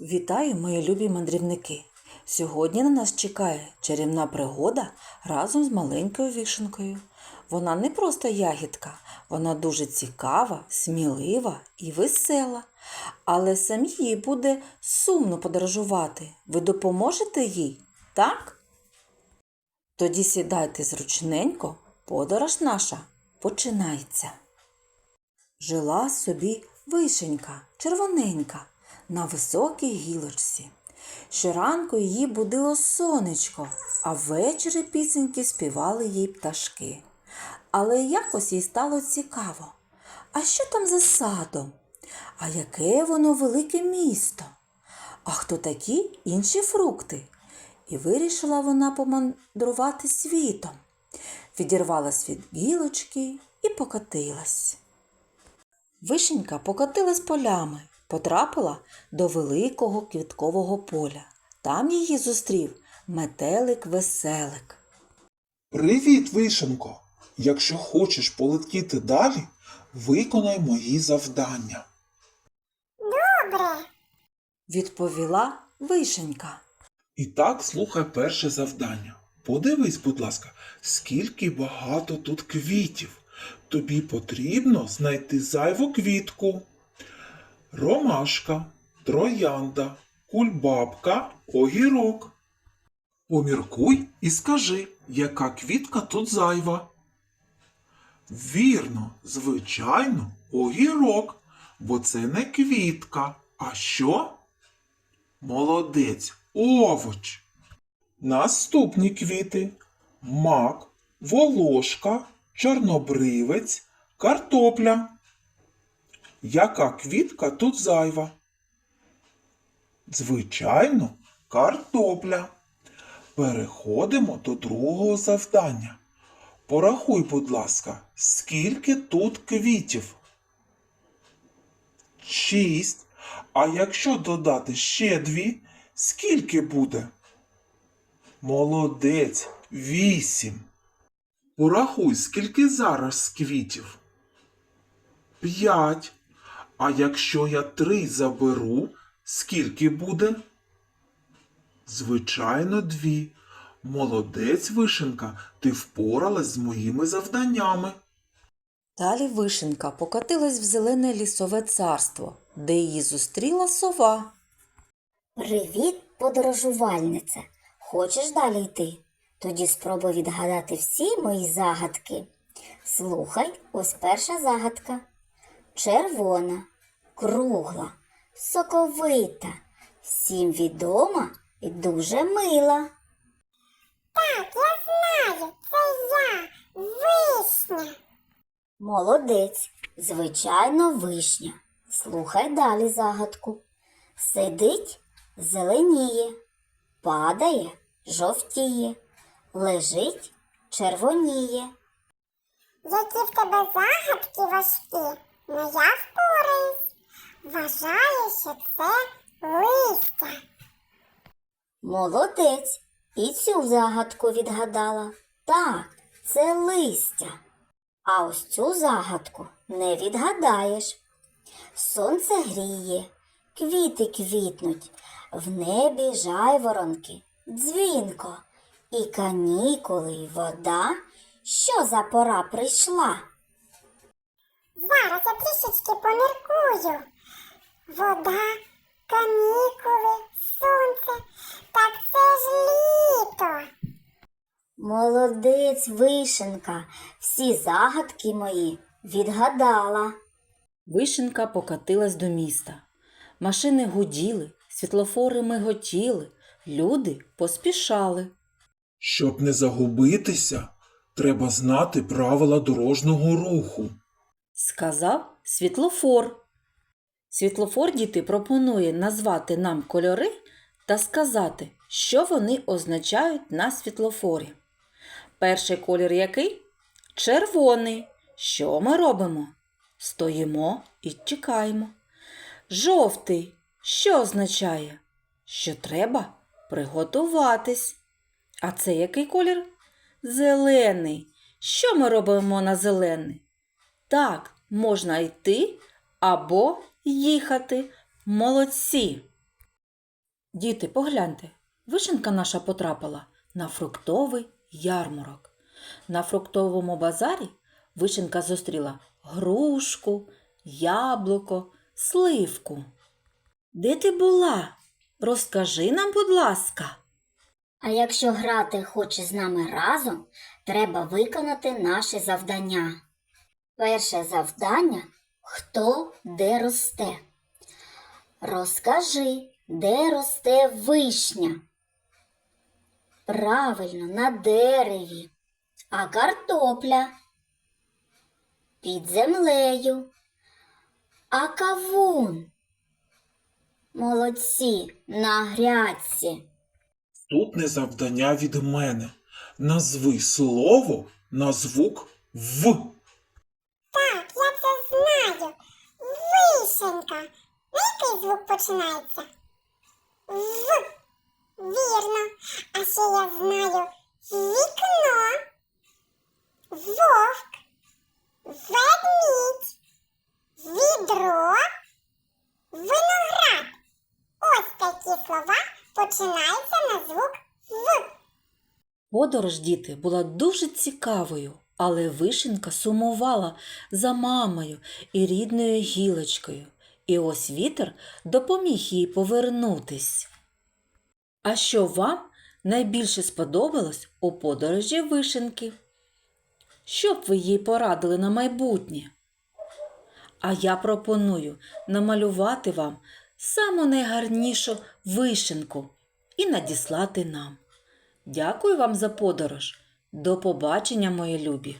Вітаю, мої любі мандрівники! Сьогодні на нас чекає чарівна пригода разом з маленькою вишенкою. Вона не просто ягідка, вона дуже цікава, смілива і весела. Але самі їй буде сумно подорожувати. Ви допоможете їй, так? Тоді сідайте зручненько, подорож наша починається. Жила собі вишенька, червоненька, на високій гілочці. Щоранку її будило сонечко, а ввечері пісеньки співали їй пташки. Але якось їй стало цікаво. А що там за садом? А яке воно велике місто? А хто такі інші фрукти? І вирішила вона помандрувати світом. Відірвалась від гілочки і покотилась. Вишенька покотилась полями, потрапила до великого квіткового поля. Там її зустрів метелик-веселик. Привіт, вишенко! Якщо хочеш полетіти далі, виконай мої завдання. Добре. Відповіла вишенька. І так слухай перше завдання. Подивись, будь ласка, скільки багато тут квітів. Тобі потрібно знайти зайву квітку. Ромашка, троянда, кульбабка, огірок. Поміркуй і скажи, яка квітка тут зайва. Вірно, звичайно, огірок, бо це не квітка. А що? Молодець, овоч. Наступні квіти мак, волошка, чорнобривець, картопля. Яка квітка тут зайва? Звичайно, картопля. Переходимо до другого завдання. Порахуй, будь ласка, скільки тут квітів? Шість. А якщо додати ще дві, скільки буде? Молодець, вісім. Порахуй, скільки зараз квітів? П'ять. А якщо я три заберу, скільки буде? Звичайно, дві. Молодець, вишенка, ти впоралась з моїми завданнями. Далі вишенка покотилась в зелене лісове царство, де її зустріла сова. Привіт, подорожувальнице. Хочеш далі йти? Тоді спробуй відгадати всі мої загадки. Слухай, ось перша загадка. Червона, кругла, соковита, всім відома і дуже мила. Так, я знаю, це я, вишня. Молодець, звичайно, вишня. Слухай далі загадку. Сидить, зеленіє, падає, жовтіє, лежить, червоніє. Які в тебе загадки важкі, но я впораюсь. Вважаю, що це листя. Молодець. І цю загадку відгадала. Так, це листя. А ось цю загадку не відгадаєш. Сонце гріє, квіти квітнуть, в небі жайворонки, дзвінко, і канікули, й вода. Що за пора прийшла? Зараз я трішечки поміркую. Вода, канікули, сонце. Так це ж літо. Молодець, вишенка, всі загадки мої відгадала. Вишенка покотилась до міста. Машини гуділи, світлофори миготіли, люди поспішали. Щоб не загубитися, треба знати правила дорожнього руху. Сказав світлофор. Світлофор діти пропонує назвати нам кольори та сказати, що вони означають на світлофорі. Перший колір який? Червоний. Що ми робимо? Стоїмо і чекаємо. Жовтий. Що означає? Що треба приготуватись. А це який колір? Зелений. Що ми робимо на зелений? Так, можна йти або їхати. Молодці! Діти, погляньте, вишенка наша потрапила на фруктовий ярмарок. На фруктовому базарі вишенка зустріла грушку, яблуко, сливку. Де ти була? Розкажи нам, будь ласка. А якщо грати хоче з нами разом, треба виконати наше завдання. Перше завдання хто де росте. Розкажи, де росте вишня. Правильно, на дереві. А картопля під землею. А кавун. Молодці на грядці. Наступне завдання від мене. Назви слово на звук В. Так, я це знаю. Вишенька. На який звук починається? В. Вірно. А ще я знаю вікно, вовк, ведмідь, відро, виноград. Ось такі слова починаються на звук В. Подорож діти була дуже цікавою, але вишенка сумувала за мамою і рідною гілочкою. І ось вітер допоміг їй повернутись. А що вам найбільше сподобалось у подорожі вишенки? Що б ви їй порадили на майбутнє? А я пропоную намалювати вам саму найгарнішу вишенку і надіслати нам. Дякую вам за подорож. До побачення, мої любі!